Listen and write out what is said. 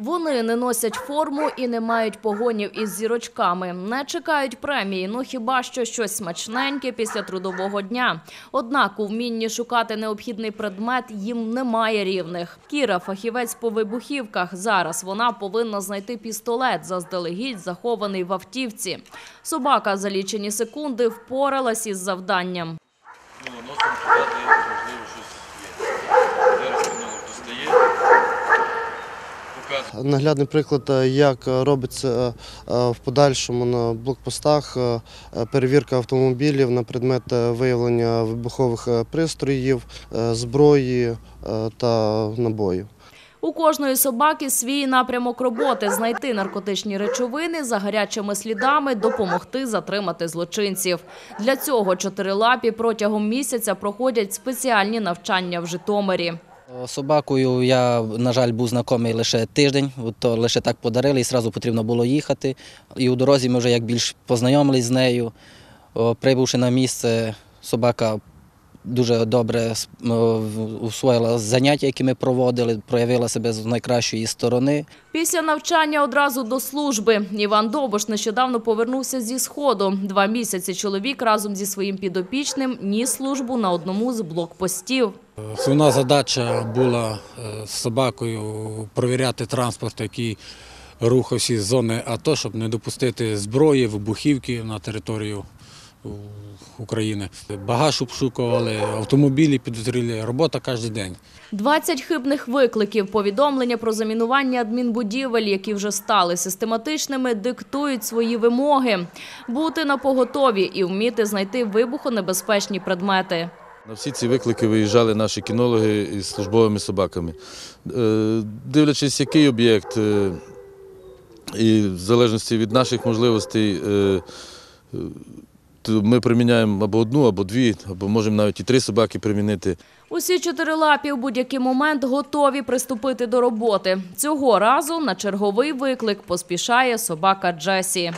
Вони не носять форму і не мають погонів із зірочками. Не чекають премії, ну хіба що щось смачненьке після трудового дня. Однак у вмінні шукати необхідний предмет їм немає рівних. Кіра – фахівець по вибухівках. Зараз вона повинна знайти пістолет, заздалегідь захований в автівці. Собака за лічені секунди впоралась із завданням. Ну, носом Наглядний приклад, е, як е, робиться е, в подальшому на блокпостах перевірка автомобілів на предмет виявлення вибухових пристроїв, зброї та набоїв. У кожної собаки свій напрямок роботи – знайти наркотичні речовини за гарячими слідами, допомогти затримати злочинців. Для цього чотирилапі протягом місяця проходять спеціальні навчання в Житомирі. Собакою я, на жаль, був знайомий лише тиждень, то лише так подарили, і одразу потрібно було їхати. І у дорозі ми вже як більш познайомились з нею. Прибувши на місце, собака дуже добре в- усвоїла заняття, які ми проводили, проявила себе з найкращої сторони. Після навчання одразу до служби. Іван Добош нещодавно повернувся зі Сходу. Два місяці чоловік разом зі своїм підопічним ніс службу на одному з блокпостів. Основна задача була е, з собакою провіряти транспорт, який рухався з зони АТО, щоб не допустити зброї, вибухівки на територію України. Багаж обшукували, автомобілі підозрілі, робота кожен день. 20 хибних викликів, повідомлення про замінування адмінбудівель, які вже стали систематичними, диктують свої вимоги. Бути на поготові і вміти знайти вибухонебезпечні предмети. На всі ці виклики виїжджали наші кінологи із службовими собаками. Е, Дивлячись, який об'єкт, е, і в залежності від наших можливостей, е, ми приміняємо або одну, або дві, або можемо навіть і три собаки примінити. Усі чотирилапі в будь-який момент готові приступити до роботи. Цього разу на черговий виклик поспішає собака Джесі.